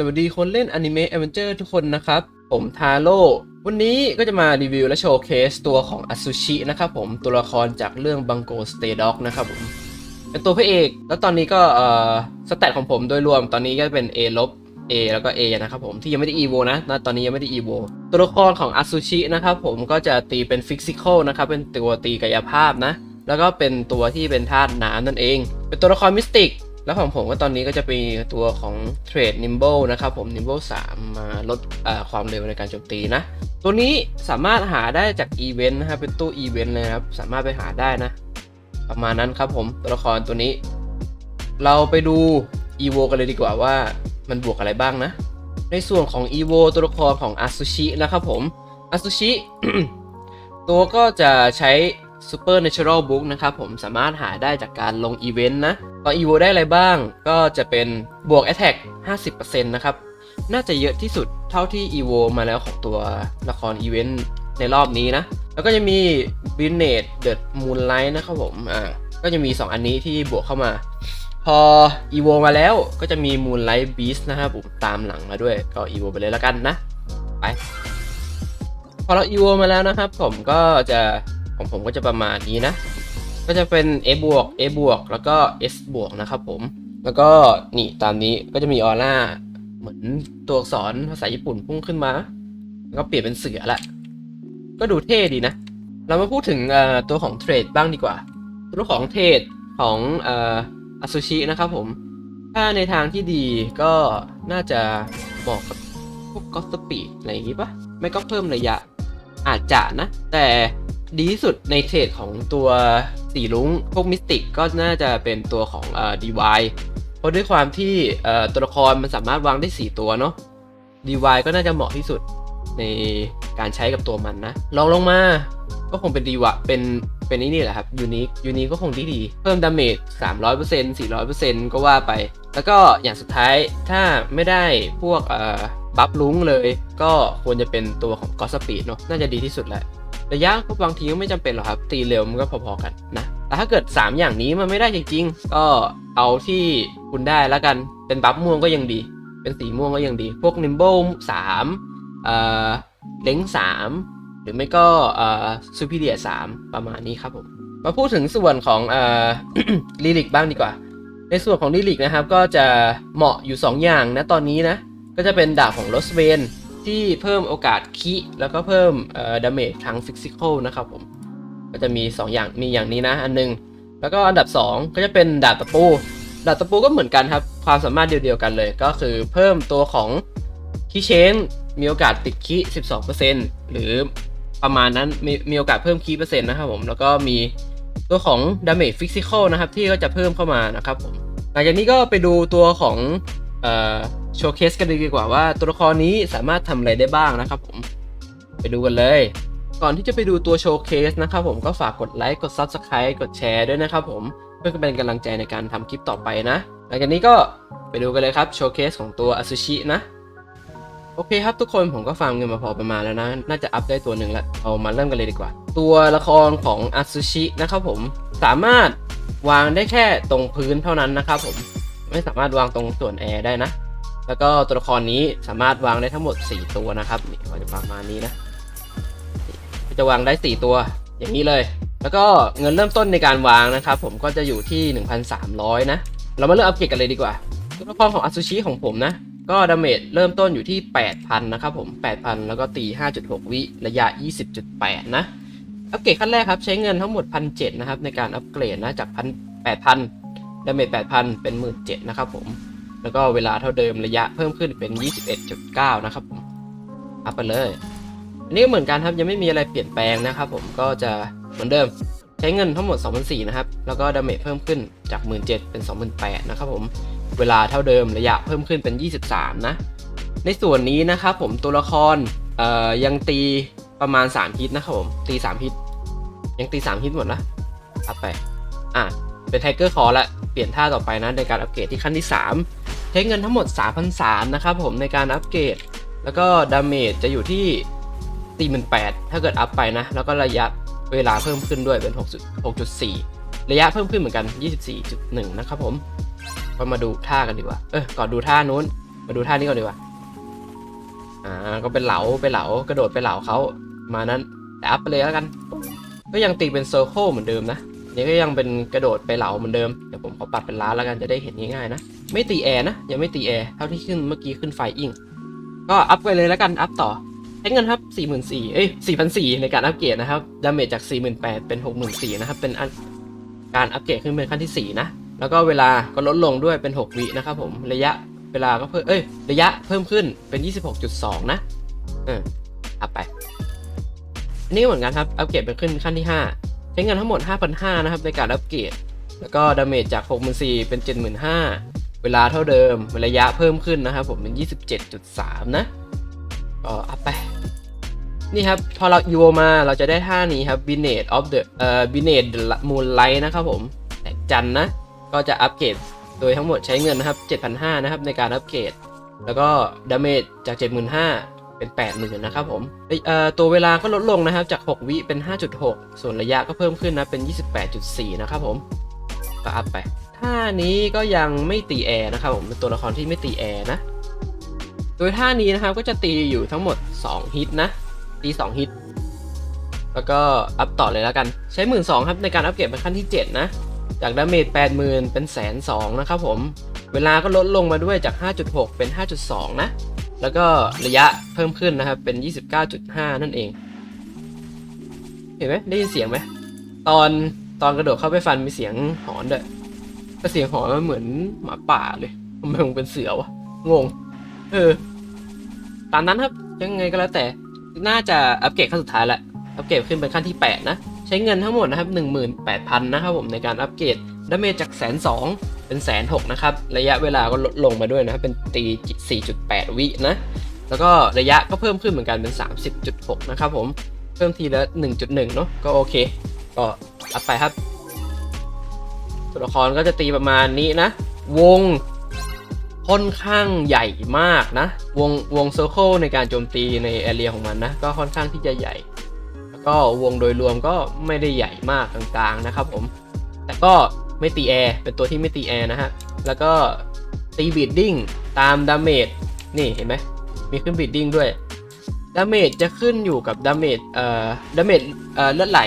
สวัสดีคนเล่นอนิเมะ a อเวนเจอร์ทุกคนนะครับ ผมทาโร่วันนี้ก็จะมารีวิวและโชว์เคสตัวของอ t ซูชินะครับผมตัวละครจากเรื่องบังโกสเต y Dog นะครับผมเป็นตัวพระเอก แล้วตอนนี้ก็เอ่อสแตทของผมโดยรวมตอนนี้ก็เป็น A ลบ A แล้วก็ A นะครับผมที่ยังไม่ได้ EVO นะณตอนนี้ยังไม่ได้ EVO ตัวละครของอ t ซูชินะครับผมก็จะตีเป็นฟิสิกอลนะครับเป็นตัวตีกายภาพนะ แล้วก็เป็นตัวที่เป็นธาตุน้ำนั่นเอง เป็นตัวละครมิสติก แล้วของผมก็ตอนนี้ก็จะเป็นตัวของเทรดนิมเบิลนะครับผมนิมเบิล3มาลดความเร็วในการโจมตีนะ ตัวนี้สามารถหาได้จากอีเวนต์นะครับเป็นตู้อีเวนต์เลยครับ สามารถไปหาได้นะ ประมาณนั้นครับผมตัวละครตัวนี้ เราไปดู EVO กันเลยดีกว่าว่ามันบวกอะไรบ้างนะ ในส่วนของ EVO ตัวละครของอาซุชินะครับผมอาซุชิตัวก็จะใช้ Super Natural Book นะครับผมสามารถหาได้จากการลงอีเวนต์นะ ตอน EVO ได้อะไรบ้าง ก็จะเป็นบวก Attack 50%นะครับ น่าจะเยอะที่สุดเท่าที่ EVO มาแล้วของตัวละครอีเวนต์ในรอบนี้นะ แล้วก็จะมี b i n e t The Moonlight นะครับผม อ่า ก็จะมี 2 อันนี้ที่บวกเข้ามา พอ EVO มาแล้วก็จะมี Moonlight Beast นะครับผมตามหลังมาด้วย ก็ EVO ไปเลยแล้วกันนะ ไป พอเรา EVO มาแล้วนะครับผมก็จะ ของผมก็จะประมาณนี้นะ ก็จะเป็น A บวก A บวกแล้วก็ S บวกนะครับผม แล้วก็นี่ตามนี้ก็จะมีออร่าเหมือนตัวอักษรภาษาญี่ปุ่นพุ่งขึ้นมา แล้วก็เปลี่ยนเป็นเสือละ ก็ดูเท่ดีนะ เรามาพูดถึงตัวของเทรดบ้างดีกว่า ตัวของเทรดของอาซูชินะครับผม ถ้าในทางที่ดีก็น่าจะเหมาะกับพวกกอสปีดอะไรอย่างงี้ปะไม่ก็เพิ่มระยะอาจจะนะ แต่ ดีที่สุดในเทรดของตัวสีลุงพวกมิสติกก็น่าจะเป็นตัวของเอ่อดีวายเพราะด้วยความที่เอ่อตัวละครมันสามารถวางได้ 4 ตัวเนาะดีวายก็น่าจะเหมาะที่สุดในการใช้กับตัวมันนะลองลงมาก็คงเป็นดีวะเป็นเป็นนี่นี่แหละครับยูนิคยูนิคก็คงที่ดี เพิ่มดาเมจ300% 400%ก็ว่าไป แล้วก็อย่างสุดท้ายถ้าไม่ได้พวกเอ่อบัฟลุงเลย ก็ควรจะเป็นตัวของกอสปีดเนาะน่าจะดีที่สุดแหละ ระยะก็บางทีก็ไม่จำเป็นหรอกครับ ตีเร็วมันก็พอๆกันนะ แต่ถ้าเกิด 3 อย่างนี้มันไม่ได้จริงๆ ก็เอาที่คุณได้แล้วกัน เป็นบัฟม่วงก็ยังดี เป็นสีม่วงก็ยังดี พวก Nimble 3เอ่อเล้ง3หรือไม่ก็เอ่อ Superior 3ประมาณนี้ครับผม มาพูดถึงส่วนของเอ่อลิลิกบ้างดีกว่า ในส่วนของลิลิกนะครับก็จะเหมาะอยู่ 2 อย่างนะตอนนี้นะ ก็จะเป็นดาบของโรสเวน ที่เพิ่มโอกาสคิแล้วก็เพิ่มเอ่อดาเมจทางฟิสิกอลนะครับผม ก็จะมี 2 อย่างมีอย่างนี้นะ อันหนึง แล้วก็อันดับ 2 ก็จะเป็นดาบตะปูดาบตะปูก็เหมือนกันครับ ความสามารถเดียวๆกันเลย ก็คือเพิ่มตัวของคีเชนมีโอกาสติดคี12%หรือประมาณนั้นมีมีโอกาสเพิ่มคีเปอร์เซ็นต์นะครับผมแล้วก็มีตัวของดาเมจฟิสิกอลนะครับที่ก็จะเพิ่มเข้ามานะครับผมหลังจากนี้ก็ไปดูตัวของเอ่อ โชว์เคสกันเลยดีกว่าว่าตัวละครนี้สามารถทำอะไรได้บ้างนะครับผม ไปดูกันเลย ก่อนที่จะไปดูตัวโชว์เคสนะครับผมก็ฝากกดไลค์กด Subscribe กดแชร์ด้วยนะครับผมเพื่อเป็นกำลังใจในการทำคลิปต่อไปนะ หลังจากนี้ก็ไปดูกันเลยครับโชว์เคสของตัวอ s ซูชินะ โอเคครับทุกคนผมก็ฟาร์มเงินมาพอประมาณแล้วนะ น่าจะอัพได้ตัวหนึ่งแล้วเอามาเริ่มกันเลยดีกว่า ตัวละครของอ s ซูชินะครับผมสามารถวางได้แค่ตรงพื้นเท่านั้นนะครับผมไม่สามารถวางตรงส่วนแอร์ได้นะ แล้วก็ตัวละครนี้สามารถวางได้ทั้งหมด 4 ตัวนะครับนี่ก็จะประมาณนี้นะจะวางได้ 4 ตัวอย่างนี้เลย แล้วก็เงินเริ่มต้นในการวางนะครับ ผมก็จะอยู่ที่ 1,300 นะ เรามาเริ่มอัปเกรดกันเลยดีกว่าตัวละครของอาซูชิของผมนะ ก็ดาเมจเริ่มต้นอยู่ที่ 8,000 นะครับผม 8,000 แล้วก็ตี 5.6 วิระยะ 20.8 นะ อัปเกรดขั้นแรกครับ ใช้เงินทั้งหมด 1,700 นะครับ ในการอัปเกรดนะจาก8,000ดาเมจ8,000 เป็น 17,000 นะครับผม แล้วก็เวลาเท่าเดิมระยะเพิ่มขึ้นเป็น 21.9 นะครับผมอัพไปเลยอันนี้ก็เหมือนกันครับยังไม่มีอะไรเปลี่ยนแปลงนะครับ ผมก็จะเหมือนเดิมใช้เงินทั้งหมด24,000นะครับ แล้วก็ดาเมจเพิ่มขึ้นจาก 17,000เป็น 28,000นะครับผมเวลาเท่าเดิมระยะเพิ่มขึ้นเป็น 23 นะ ในส่วนนี้นะครับผมตัวละครเอ่อยังตีประมาณ 3 ฮิตนะครับผมตี 3 ฮิต ยังตี 3 ฮิตหมดนะอัพไปอะเป็นไทเกอร์คอร์ละเปลี่ยนท่าต่อไปนะในการอัปเกรดที่ขั้นที่ 3 ช้เงินทั้งหมด 3,300นะครับผมในการอัปเกรด แล้วก็ดาเมจจะอยู่ที่ 48,000ถ้าเกิดอัพไปนะ แล้วก็ระยะเวลาเพิ่มขึ้นด้วยเป็น 6.4 ระยะเพิ่มขึ้นเหมือนกัน 24.1 นะครับผมก็มาดูท่ากันดีกว่า เออก่อนดูท่านู้น มาดูท่านี้ก่อนดีกว่า อ่า ก็เป็นเหลาไปเหลากระโดดไปเหลาเขามานั้น แต่อัพไปเลยแล้วกัน ก็ยังตีเป็นเซอร์เคิลเหมือนเดิมนะ นี่ก็ยังเป็นกระโดดไปเหลาเหมือนเดิม เดี๋ยวผมขอปรับเป็นล้านแล้วกันจะได้เห็นง่ายๆนะ ไม่ตีแอร์นะยังไม่ตีแอร์เท่าที่ขึ้นเมื่อกี้ขึ้นไฟอิงก็อัพไปเลยแล้วกันอัพต่อใช้เงินครับ 44,000เอ้ย4,400 ในการอัปเกรดนะครับ ดาเมจจาก 48,000 เป็น 64,000 นะครับ เป็นอันการอัปเกรดขึ้นเป็นขั้นที่ 4 นะ แล้วก็เวลาก็ลดลงด้วยเป็น 6 วินะครับผม ระยะเวลาก็เพิ่ม เอ้ย ระยะเพิ่มขึ้นเป็น 26.2 นะ เอออัพไป อันนี้เหมือนกันครับ อัปเกรดเป็นขึ้นขั้นที่ 5 ใช้เงินทั้งหมด 5,500 นะครับในการอัปเกรด แล้วก็ดาเมจจาก 64,000 เป็น 75,000 เวลาเท่าเดิมระยะเพิ่มขึ้นนะครับผมเป็น 27.3 นะก็อัพไป นี่ครับ พอเราอยูมาเราจะได้ท่านี้ครับ b i n a t of the เอ่อ b i n a t Moonlight นะครับผมแสงจันนะ ก็จะอัปเกรดโดยทั้งหมดใช้เงินนะครับ 7,500 นะครับ ในการอัปเกรด แล้วก็ดาเมจจาก 75,000 เป็น 80,000 นะครับผมเอ่อตัวเวลาก็ลดลงนะครับ จาก 6 วิเป็น 5.6 ส่วนระยะก็เพิ่มขึ้นนะ เป็น 28.4 นะครับผม ก็อัพไป ท่านี้ก็ยังไม่ตีแอร์นะครับผมเป็นตัวละครที่ไม่ตีแอร์นะ โดยท่านี้นะครับก็จะตีอยู่ทั้งหมด 2 ฮิตนะ ตี2ฮิต แล้วก็อัพต่อเลยแล้วกัน ใช้1 2ื่นสองครับในการอัปเกรดเป็นขั้นที่ 7 นะ จากดาเมจ80,000เป็นแสนสองนะครับผม เวลาก็ลดลงมาด้วยจาก 5.6 เป็น 5.2 นะ แล้วก็ระยะเพิ่มขึ้นนะครับเป็น 29.5 นั่นเอง เห็นไหมได้ยินเสียงไหมตอนตอนกระโดดเข้าไปฟันมีเสียงหอนด้วย แต่เสียงหอนมันเหมือนหมาป่าเลยทำไมมันเป็นเสือวะ งง เออ ตามนั้นครับ ยังไงก็แล้วแต่ น่าจะอัปเกรดขั้นสุดท้ายละอัปเกรดขึ้นเป็นขั้นที่ 8 นะ ใช้เงินทั้งหมดนะครับ 18,000 นะครับผมในการอัปเกรดดาเมจจากแสนสองเป็นแสนหกนะครับ ระยะเวลาก็ลดลงมาด้วยนะครับ เป็นตี 4.8 วินะ แล้วก็ระยะก็เพิ่มขึ้นเหมือนกันเป็น 30.6 นะครับผม เพิ่มทีละ 1.1 เนาะก็โอเค ก็อัพไปครับ ตัวละครก็จะตีประมาณนี้นะ วงค่อนข้างใหญ่มากนะ วงวงเซอร์เคิลในการโจมตีในแอเรียของมันนะ ก็ค่อนข้างที่จะใหญ่ แล้วก็วงโดยรวมก็ไม่ได้ใหญ่มากกลางๆนะครับผม แต่ก็ไม่ตีแอร์เป็นตัวที่ไม่ตีแอร์นะฮะ แล้วก็ตีบีดดิ้งตามดาเมจนี่เห็นไหมมีขึ้นบีดดิ้งด้วยดาเมจจะขึ้นอยู่กับดาเมจเอ่อดาเมจเอ่อเลือดไหล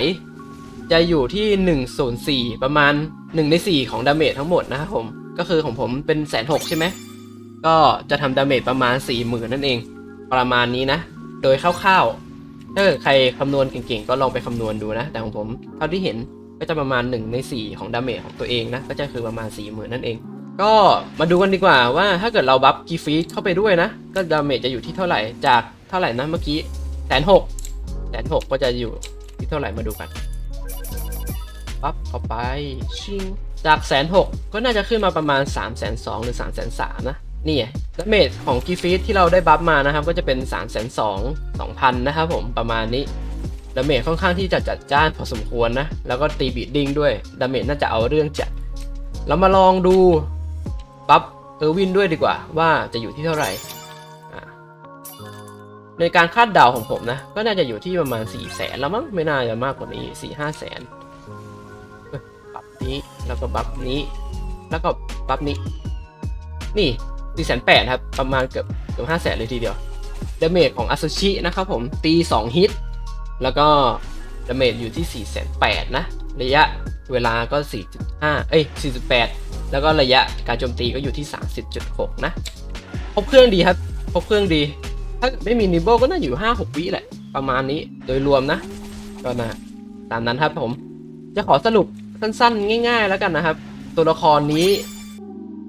จะอยู่ที่1ส่วน4ประมาณ 1 ใน 4 ของดาเมจทั้งหมดนะครับผม ก็คือของผมเป็นแสนหกใช่ไหม ก็จะทำดาเมจประมาณ 40,000 นั่นเอง ประมาณนี้นะ โดยคร่าวๆถ้าเกิดใครคำนวณเก่งๆ ก็ลองไปคำนวณดูนะ แต่ของผมเท่าที่เห็นก็จะประมาณ 1 ใน 4 ของดาเมจของตัวเองนะ ก็จะคือประมาณ 40,000 นั่นเอง ก็มาดูกันดีกว่าว่าถ้าเกิดเราบัฟกีฟีดเข้าไปด้วยนะ ก็ดาเมจจะอยู่ที่เท่าไหร่ จากเท่าไหร่นะเมื่อกี้แสนหกแสนหกก็จะอยู่ที่เท่าไหร่มาดูกัน ปั๊บเข้าไปชิงจากแสนหกก็น่าจะขึ้นมาประมาณ3ามแสนสองหรือ3ามแสนสามนะนี่ดาเมจของกีฟีดที่เราได้บัฟมานะครับ ก็จะเป็น3ามแสนสองสองพันนะครับผมประมาณนี้ดาเมจค่อนข้างที่จะจัดจ้านพอสมควรนะ แล้วก็ตีบีดดิ้งด้วยดาเมจน่าจะเอาเรื่องจัด เรามาลองดูบัฟเออร์วินด้วยดีกว่า ว่าจะอยู่ที่เท่าไหร่อ่าในการคาดเดาของผมนะ ก็น่าจะอยู่ที่ประมาณ4ี่แสนแล้วมั้งไม่น่าจะมากกว่านี้4ี่ห้าแสนบัฟ นี้ แล้วก็บัฟนี้ แล้วก็บัฟนี้ นี่สี่แสนแปดครับ ประมาณเกือบเกือบห้าแสนเลยทีเดียวดาเมจของอาซูชินะครับผม ตีสองฮิต แล้วก็ดาเมจอยู่ที่สี่แสนแปดนะ ระยะเวลาก็สี่จุดห้าเอ้ยสี่จุดแล้วก็ระยะการโจมตีก็อยู่ที่สามสิบจุดหกนะ ครบเครื่องดีครับ ครบเครื่องดี ถ้าไม่มีนิโบก็น่าอยู่ห้าหกวิแหละ ประมาณนี้ โดยรวมนะ ก็นะ ตามนั้นครับผม จะขอสรุป สั้นๆ ง่าย ๆ แล้วกันนะครับ ตัวละครนี้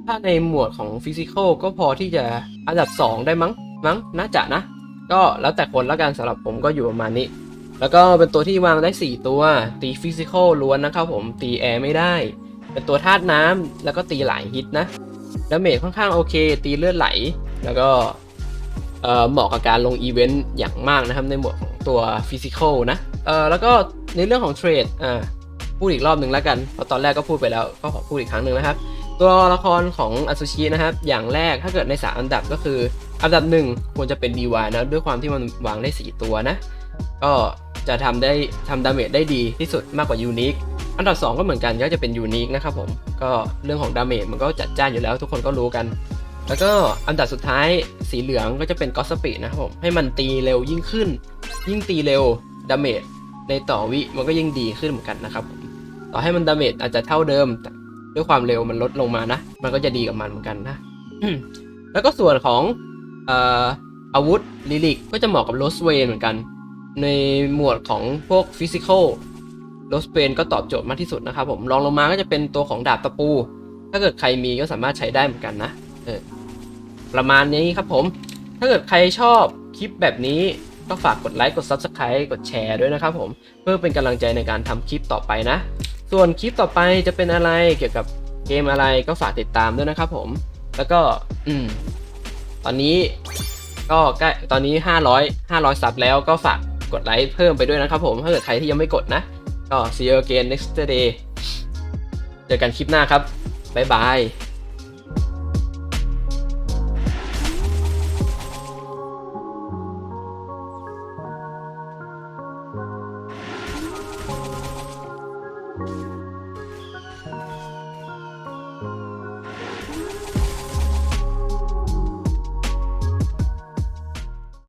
ถ้าในหมวดของฟิสิกอลก็พอที่จะอันดับ 2 ได้มั้งมั้งน่าจะนะ ก็แล้วแต่คนแล้วกันสำหรับผมก็อยู่ประมาณนี้ แล้วก็เป็นตัวที่วางได้ 4 ตัว ตีฟิสิกอลล้วนนะครับผมตีแอร์ไม่ได้ เป็นตัวธาตุน้ำแล้วก็ตีหลายฮิตนะดาเมจค่อนข้างโอเค ตีเลือดไหล แล้วก็เออเหมาะกับการลงอีเวนต์อย่างมากนะครับในหมวดของตัวฟิสิกอลนะเออแล้วก็ในเรื่องของเทรดอ่า พูดอีกรอบหนึ่งแล้วกันเพราะตอนแรกก็พูดไปแล้วก็ขอพูดอีกครั้งหนึ่งนะครับ ตัวละครของอ s u ชินะครับ อย่างแรกถ้าเกิดในสามอันดับก็คือ อันดับหนึ่งควรจะเป็น DY นะด้วยความที่มันวางได้ 4 ตัวนะ ก็จะทำได้ทำดาเมจได้ดีที่สุดมากกว่ายูนิคอันดับ 2 ก็เหมือนกันก็จะเป็นยูนิคนะครับผมก็เรื่องของดาเมจมันก็จัดจ้านอยู่แล้วทุกคนก็รู้กัน แล้วก็อันดับสุดท้ายสีเหลืองก็จะเป็นกอสปีนะครับผมให้มันตีเร็วยิ่งขึ้น ยิ่งตีเร็วดาเมจในต่อวิมันก็ยิ่งดีขึ้นเหมือนกันนะครับผม ต่อให้มันดาเมจอาจจะเท่าเดิมด้วยความเร็วมันลดลงมานะ มันก็จะดีกับมันเหมือนกันนะแล้วก็ส่วนของเอ่ออาวุธลิลิกก็จะเหมาะกับโรสเวนเหมือนกัน ในหมวดของพวกฟิสิกอลโรสเวนก็ตอบโจทย์มากที่สุดนะครับผมรองลงมาก็จะเป็นตัวของดาบตะปู ถ้าเกิดใครมีก็สามารถใช้ได้เหมือนกันนะเออประมาณนี้ครับผม ถ้าเกิดใครชอบคลิปแบบนี้ก็ฝากกดไลค์กด Subscribe กดแชร์ด้วยนะครับผม เพื่อเป็นกำลังใจในการทำคลิปต่อไปนะ ส่วนคลิปต่อไปจะเป็นอะไรเกี่ยวกับเกมอะไรก็ฝากติดตามด้วยนะครับผม แล้วก็อืมตอนนี้ก็ใกล้ตอนนี้ 500 500ซับแล้วก็ฝากกดไลค์เพิ่มไปด้วยนะครับผม ถ้าเกิดใครที่ยังไม่กดนะ ก็ see you again next day เจอกันคลิปหน้าครับ บ๊ายบาย